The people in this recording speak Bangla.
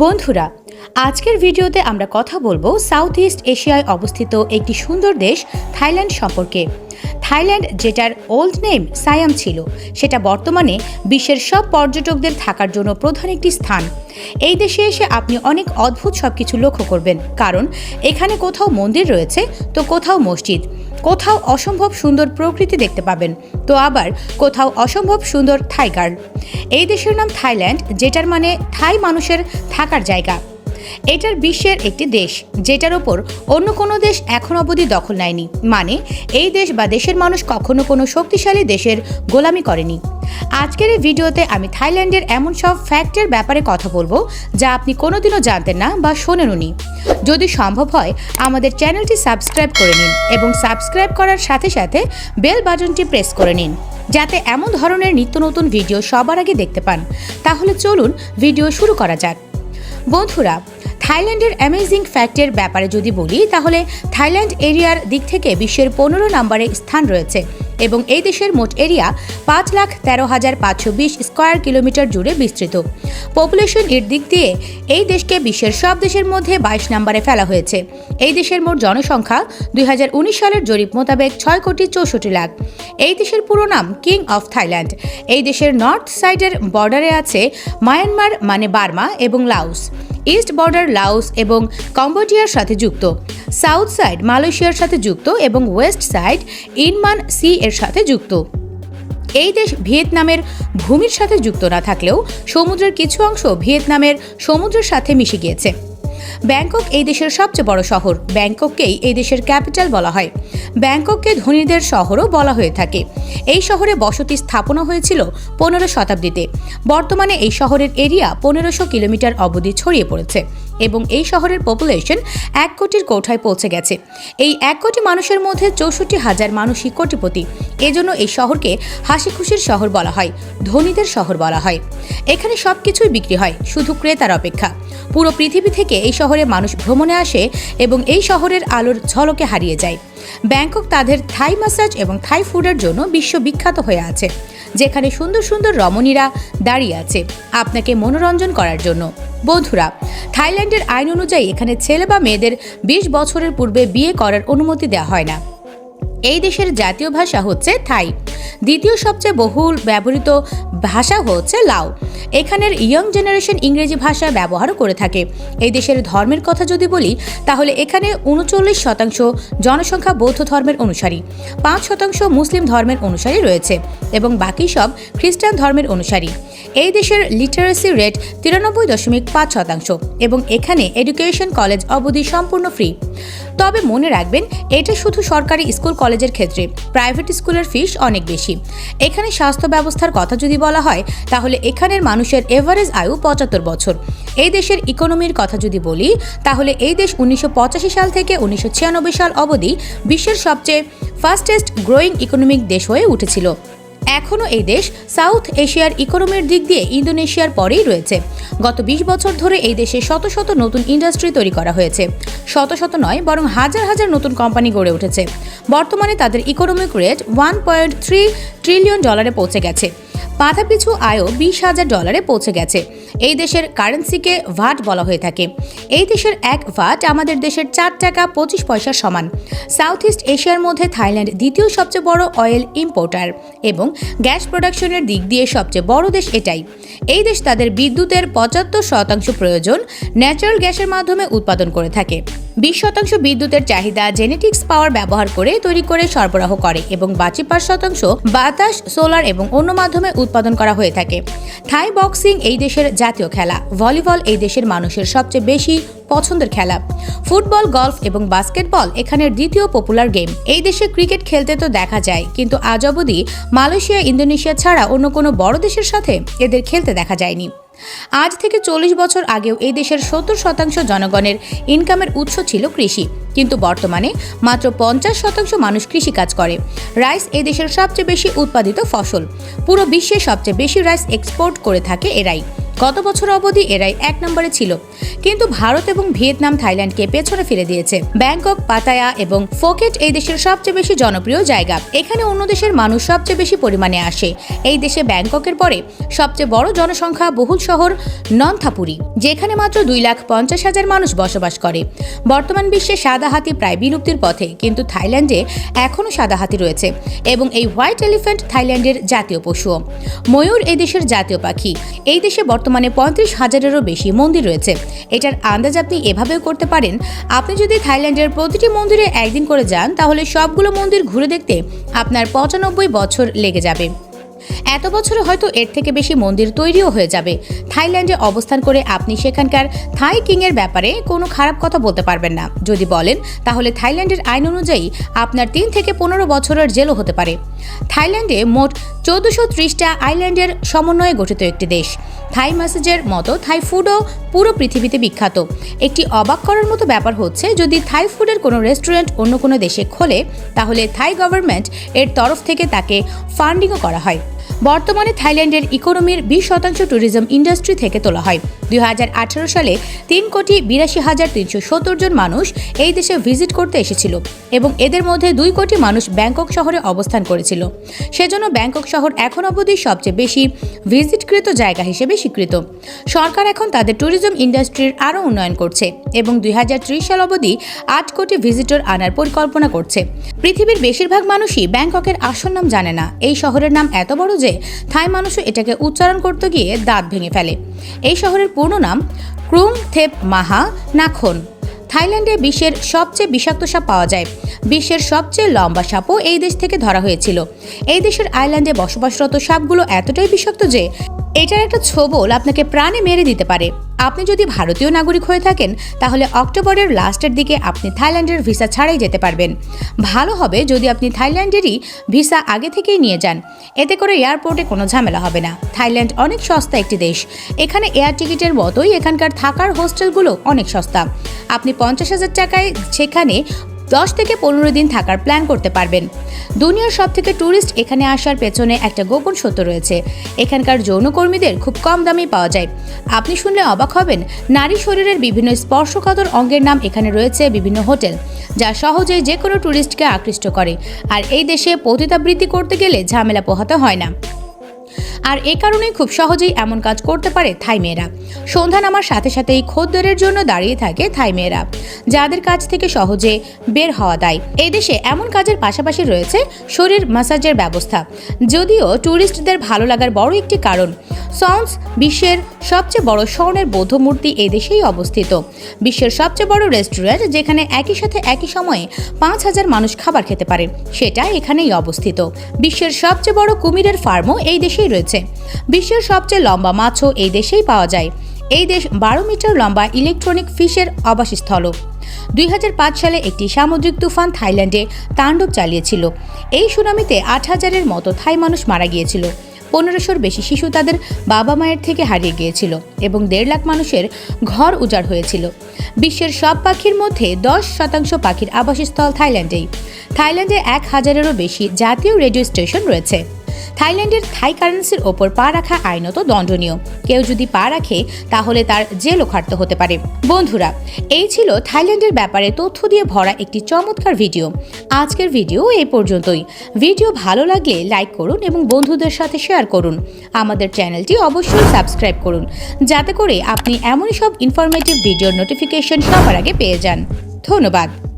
বন্ধুরা, আজকের ভিডিওতে আমরা কথা বলব সাউথ ইস্ট এশিয়ায় অবস্থিত একটি সুন্দর দেশ থাইল্যান্ড সম্পর্কে। থাইল্যান্ড, যেটার ওল্ড নেম সায়াম ছিল, সেটা বর্তমানে বিশ্বের সব পর্যটকদের থাকার জন্য প্রধান একটি স্থান। এই দেশে এসে আপনি অনেক অদ্ভুত সব কিছু লক্ষ্য করবেন, কারণ এখানে কোথাও মন্দির রয়েছে, তো কোথাও মসজিদ। কোথাও অসম্ভব সুন্দর প্রকৃতি দেখতে পাবেন, তো আবার কোথাও অসম্ভব সুন্দর থাই গার্ল এই দেশের নাম থাইল্যান্ড, যেটার মানে থাই মানুষের থাকার জায়গা। এটার বিশ্বের একটি দেশ, যেটার ওপর অন্য কোনো দেশ এখন অবধি দখল নেয়নি। মানে এই দেশ বা দেশের মানুষ কখনো কোনো শক্তিশালী দেশের গোলামি করেনি। আজকের এই ভিডিওতে আমি থাইল্যান্ডের এমন সব ফ্যাক্টের ব্যাপারে কথা বলব, যা আপনি কোনোদিনও জানতেন না বা শোনেননি। যদি সম্ভব হয়, আমাদের চ্যানেলটি সাবস্ক্রাইব করে নিন এবং সাবস্ক্রাইব করার সাথে সাথে বেল বাটনটি প্রেস করে নিন, যাতে এমন ধরনের নিত্য নতুন ভিডিও সবার আগে দেখতে পান। তাহলে চলুন ভিডিও শুরু করা যাক। বন্ধুরা, থাইল্যান্ডের অ্যামেজিং ফ্যাক্টের ব্যাপারে যদি বলি, তাহলে থাইল্যান্ড এরিয়ার দিক থেকে বিশ্বের পনেরো নম্বরে স্থান রয়েছে। এবং এই দেশের মোট এরিয়া পাঁচ লাখ তেরো হাজার পাঁচশো বিশ স্কোয়ার কিলোমিটার জুড়ে বিস্তৃত। পপুলেশন এর দিক দিয়ে এই দেশকে বিশ্বের সব দেশের মধ্যে বাইশ নম্বরে ফেলা হয়েছে। এই দেশের মোট জনসংখ্যা দুই হাজার উনিশ সালের জরিপ মোতাবেক ছয় কোটি চৌষট্টি লাখ। এই দেশের পুরো নাম কিং অফ থাইল্যান্ড। এই দেশের নর্থ সাইডের বর্ডারে আছে মায়ানমার মানে বার্মা এবং লাওস। ইস্ট বর্ডার লাওস এবং কম্বোডিয়ার সাথে যুক্ত, সাউথ সাইড মালয়েশিয়ার সাথে যুক্ত এবং ওয়েস্ট সাইড ইনমান সি এর সাথে যুক্ত। এই দেশ ভিয়েতনামের ভূমির সাথে যুক্ত না থাকলেও সমুদ্রের কিছু অংশ ভিয়েতনামের সমুদ্রের সাথে মিশে গিয়েছে। ব্যাংকক এই দেশের সবচেয়ে বড় শহর। ব্যাংকককেই এই দেশের ক্যাপিটাল বলা হয়। ব্যাংকককে ধনীদের শহরও বলা হয়ে থাকে। এই শহরে বসতি স্থাপনা হয়েছিল পনেরো শতাব্দীতে। বর্তমানে এই শহরের এরিয়া পনেরোশো কিলোমিটার অবধি ছড়িয়ে পড়েছে। এবং এই শহরের পপুলেশন এক কোটির কোঠায় পৌঁছে গেছে। এই এক কোটি মানুষের মধ্যে চৌষট্টি হাজার মানুষই কোটিপতি। এজন্য এই শহরকে হাসি খুশির শহর বলা হয়, ধনীদের শহর বলা হয়। এখানে সব কিছুই বিক্রি হয়, শুধু ক্রেতার অপেক্ষা। পুরো পৃথিবী থেকে এই শহরে মানুষ ভ্রমণে আসে এবং এই শহরের আলোর ঝলকে হারিয়ে যায়। ব্যাংকক তাদের থাই ম্যাসাজ এবং থাই ফুডের জন্য বিশ্ববিখ্যাত হয়ে আছে। যেখানে সুন্দর সুন্দর রমণীরা দাঁড়িয়ে আছে আপনাকে মনোরঞ্জন করার জন্য। বন্ধুরা, থাইল্যান্ডের আইন অনুযায়ী এখানে ছেলে বা মেয়েদের বিশ বছরের পূর্বে বিয়ে করার অনুমতি দেওয়া হয় না। এই দেশের জাতীয় ভাষা হচ্ছে থাই। দ্বিতীয় সবচেয়ে বহুল ব্যবহৃত ভাষা হচ্ছে লাও। এখানের ইয়ং জেনারেশন ইংরেজি ভাষা ব্যবহারও করে থাকে। এই দেশের ধর্মের কথা যদি বলি, তাহলে এখানে উনচল্লিশ শতাংশ জনসংখ্যা বৌদ্ধ ধর্মের অনুসারী। পাঁচ শতাংশ মুসলিম ধর্মের অনুসারী রয়েছে এবং বাকি সব খ্রিস্টান ধর্মের অনুসারী। এই দেশের লিটারেসি রেট তিরানব্বই দশমিক পাঁচ শতাংশ এবং এখানে এডুকেশন কলেজ অবধি সম্পূর্ণ ফ্রি তবে মনে রাখবেন, এটা শুধু সরকারি স্কুল কলেজের ক্ষেত্রে প্রাইভেট স্কুলের ফিস অনেক বেশি। এখানে স্বাস্থ্য ব্যবস্থার কথা যদি বলা হয়, তাহলে এখানের মানুষের এভারেজ আয়ু পঁচাত্তর বছর। এই দেশের ইকোনমির কথা যদি বলি, তাহলে এই দেশ উনিশশো পঁচাশি সাল থেকে উনিশশো ছিয়ানব্বই সাল অবধি বিশ্বের সবচেয়ে ফাস্টেস্ট গ্রোয়িং ইকোনমিক দেশ হয়ে উঠেছিল। এখনও এই দেশ সাউথ এশিয়ার ইকোনমির দিক দিয়ে ইন্দোনেশিয়ার পরেই রয়েছে। গত ২০ বছর ধরে এই দেশে শত শত নতুন ইন্ডাস্ট্রি তৈরি করা হয়েছে। শত শত নয়, বরং হাজার হাজার নতুন কোম্পানি গড়ে উঠেছে। বর্তমানে তাদের economic rate one point three trillion ডলারে পৌঁছে গেছে। মাথাপিছু আয়ও বিশ হাজার ডলারে পৌঁছে গেছে। এই দেশের কারেন্সিকে ভাট বলা হয়ে থাকে। এই দেশের এক ভাট আমাদের দেশের চার টাকা পঁচিশ পয়সার সমান। সাউথ ইস্ট এশিয়ার মধ্যে থাইল্যান্ড দ্বিতীয় সবচেয়ে বড় অয়েল ইম্পোর্টার এবং গ্যাস প্রোডাকশনের দিক দিয়ে সবচেয়ে বড় দেশ এটাই। এই দেশ তাদের বিদ্যুতের পঁচাত্তর শতাংশ প্রয়োজন ন্যাচারাল গ্যাসের মাধ্যমে উৎপাদন করে থাকে। বিশ শতাংশ বিদ্যুতের চাহিদা জেনেটিক্স পাওয়ার ব্যবহার করে তৈরি করে সরবরাহ করে এবং বাকি পাঁচ শতাংশ বাতাস সোলার এবং অন্য মাধ্যমে উৎপাদন করা হয়ে থাকে। থাই বক্সিং এই দেশের জাতীয় খেলা। ভলিবল এই দেশের মানুষের সবচেয়ে বেশি পছন্দের খেলা। ফুটবল, গলফ এবং বাস্কেটবল এখানের দ্বিতীয় পপুলার গেম এই দেশে ক্রিকেট খেলতে তো দেখা যায়, কিন্তু আজ অবধি মালয়েশিয়া, ইন্দোনেশিয়া ছাড়া অন্য কোনো বড় দেশের সাথে এদের খেলতে দেখা যায়নি। আজ থেকে চল্লিশ বছর আগেও এই দেশের সত্তর শতাংশ জনগণের ইনকামের উৎস ছিল কৃষি। কিন্তু বর্তমানে মাত্র পঞ্চাশ শতাংশ মানুষ কৃষিকাজ করে। রাইস এই দেশের সবচেয়ে বেশি উৎপাদিত ফসল। পুরো বিশ্বে সবচেয়ে বেশি রাইস এক্সপোর্ট করে থাকে এরাই। গত বছর অবধি এরাই এক নম্বরে ছিল। কিন্তু ভারত এবং ভিয়েতনাম থাইল্যান্ডকে পেছনে ফেলে দিয়েছে। ব্যাংকক, পাতায়া এবং ফোকেট এই দেশের সবচেয়ে বেশি জনপ্রিয় জায়গা। এখানে অন্য দেশের মানুষ সবচেয়ে বেশি পরিমাণে আসে। এই দেশে ব্যাংককের পরে সবচেয়ে বড় জনসংখ্যা বহুল শহর নন্থাপুরি, যেখানে মাত্র দুই লাখ পঞ্চাশ হাজার মানুষ বসবাস করে। বর্তমান বিশ্বে সাদা হাতি প্রায় বিলুপ্তির পথে, কিন্তু থাইল্যান্ডে এখনও সাদা হাতি রয়েছে এবং এই হোয়াইট এলিফ্যান্ট থাইল্যান্ডের জাতীয় পশুও। ময়ূর এই দেশের জাতীয় পাখি। এই দেশে বর্তমানে পঁয়ত্রিশ হাজারেরও বেশি মন্দির রয়েছে। এটার আন্দাজ আপনি এভাবেও করতে পারেন। আপনি যদি থাইল্যান্ডের প্রতিটি মন্দিরে একদিন করে যান, তাহলে সবগুলো মন্দির ঘুরে দেখতে আপনার পঁচানব্বই বছর লেগে যাবে। এত বছরে হয়তো এর থেকে বেশি মন্দির তৈরিও হয়ে যাবে। থাইল্যান্ডে অবস্থান করে আপনি সেখানকার থাই কিংয়ের ব্যাপারে কোনো খারাপ কথা বলতে পারবেন না। যদি বলেন, তাহলে থাইল্যান্ডের আইন অনুযায়ী আপনার তিন থেকে পনেরো বছরের জেলও হতে পারে। থাইল্যান্ডে মোট চৌদ্দশো ত্রিশটা আইল্যান্ডের সমন্বয়ে গঠিত একটি দেশ। থাই ম্যাসেজের মতো থাই ফুডও পুরো পৃথিবীতে বিখ্যাত। একটি অবাক করার মতো ব্যাপার হচ্ছে, যদি থাই ফুডের কোনো রেস্টুরেন্ট অন্য কোনো দেশে খোলে, তাহলে থাই গভর্নমেন্ট এর তরফ থেকে তাকে ফান্ডিংও করা হয়। বর্তমানে থাইল্যান্ডের ইকোনমির বিশ শতাংশ ট্যুরিজম ইন্ডাস্ট্রি থেকে তোলা হয়। দু হাজার আঠারো সালে তিন কোটি বিরাশি হাজার তিনশো সত্তর জন মানুষ এই দেশে ভিজিট করতে এসেছিল এবং এদের মধ্যে দুই কোটি মানুষ ব্যাংকক শহরে অবস্থান করেছিল। সেজন্য ব্যাংকক শহর এখন অবধি সবচেয়ে বেশি ভিজিটকৃত জায়গা হিসেবে স্বীকৃত। সরকার এখন তাদের ট্যুরিজম ইন্ডাস্ট্রির আরও উন্নয়ন করছে এবং দুই হাজার ত্রিশ সাল অবধি আট কোটি ভিজিটর আনার পরিকল্পনা করছে। পৃথিবীর বেশিরভাগ মানুষই ব্যাংককের আসল নাম জানে না। এই শহরের নাম এত বড় যে, থাই মানুষও এটাকে উচ্চারণ করতে গিয়ে দাঁত ভেঙে ফেলে। এই শহরের পূর্ণ নাম ক্রুং থেপ মাহা নাখন। থাইল্যান্ডে বিশ্বের সবচেয়ে বিষাক্ত সাপ পাওয়া যায়। বিশ্বের সবচেয়ে লম্বা সাপও এই দেশ থেকে ধরা হয়েছিল। এই দেশের আইল্যান্ডে বসবাসরত সাপগুলো এতটাই বিষাক্ত যে এটার একটা ছোবল আপনাকে প্রাণে মেরে দিতে পারে। আপনি যদি ভারতীয় নাগরিক হয়ে থাকেন, তাহলে অক্টোবরের লাস্টের দিকে আপনি থাইল্যান্ডের ভিসা ছাড়াই যেতে পারবেন। ভালো হবে যদি আপনি থাইল্যান্ডেরই ভিসা আগে থেকেই নিয়ে যান। এতে করে এয়ারপোর্টে কোনো ঝামেলা হবে না। থাইল্যান্ড অনেক সস্তা একটি দেশ। এখানে এয়ার টিকিটের মতোই এখানকার থাকার হোস্টেলগুলো অনেক সস্তা। আপনি পঞ্চাশ হাজার টাকায় সেখানে দশ থেকে পনেরো দিন থাকার প্ল্যান করতে পারবেন। দুনিয়ার সব থেকে ট্যুরিস্ট এখানে আসার পেছনে একটা গোপন সত্য রয়েছে। এখানকার যৌনকর্মীদের খুব কম দামেই পাওয়া যায়। আপনি শুনলে অবাক হবেন, নারী শরীরের বিভিন্ন স্পর্শকাতর অঙ্গের নাম এখানে রয়েছে বিভিন্ন হোটেল, যা সহজেই যে কোনো ট্যুরিস্টকে আকৃষ্ট করে। আর এই দেশে পতিতাবৃত্তি করতে গেলে ঝামেলা পোহাতে হয় না। আর এ কারণেই খুব সহজেই এমন কাজ করতে পারে থাই মেয়েরা। সন্ধ্যা নামার সাথে সাথেই খদ্দেরের জন্য দাঁড়িয়ে থাকে থাই মেয়েরা, যাদের কাছ থেকে সহজে বের হওয়া দায়। এই দেশে এমন কাজের পাশাপাশি রয়েছে শরীর ম্যাসাজের ব্যবস্থা। যদিও ট্যুরিস্টদের ভালো লাগার বড় একটি কারণ, সন্স বিশ্বের সবচেয়ে বড় স্বর্ণের বৌদ্ধ মূর্তি এই দেশেই অবস্থিত। বিশ্বের সবচেয়ে বড় রেস্টুরেন্ট যেখানে একই সাথে একই সময়ে পাঁচ হাজার মানুষ খাবার খেতে পারে সেটা এখানেই অবস্থিত। বিশ্বের সবচেয়ে বড় কুমিরের ফার্মও এই দেশেই রয়েছে। বিশ্বের সবচেয়ে লম্বা মাছও এই দেশেই পাওয়া যায়। এই দেশ বারো মিটার লম্বা ইলেকট্রনিক ফিশের আবাসস্থলও দুই সালে একটি সামুদ্রিক তুফান থাইল্যান্ডে তাণ্ডব চালিয়েছিল। এই সুনামিতে আট হাজারের মতো থাই মানুষ মারা গিয়েছিল। পনেরোশোর বেশি শিশু তাদের বাবা মায়ের থেকে হারিয়ে গিয়েছিল এবং দেড় লাখ মানুষের ঘর উজাড় হয়েছিল। বিশ্বের সব পাখির মধ্যে দশ শতাংশ পাখির আবাসস্থল থাইল্যান্ডেই। থাইল্যান্ডে এক হাজারেরও বেশি জাতীয় রেডিও স্টেশন রয়েছে। থাইল্যান্ডের থাই কারেন্সির ওপর পা রাখা আইনত দণ্ডনীয়। কেউ যদি পা রাখে, তাহলে তার জেলও খাটতে হতে পারে। বন্ধুরা, এই ছিল থাইল্যান্ডের ব্যাপারে তথ্য দিয়ে ভরা একটি চমৎকার ভিডিও। আজকের ভিডিও এই পর্যন্তই। ভিডিও ভালো লাগলে লাইক করুন এবং বন্ধুদের সাথে শেয়ার করুন। আমাদের চ্যানেলটি অবশ্যই সাবস্ক্রাইব করুন, যাতে করে আপনি এমনই সব ইনফরমেটিভ ভিডিওর নোটিফিকেশন সবার আগে পেয়ে যান। ধন্যবাদ।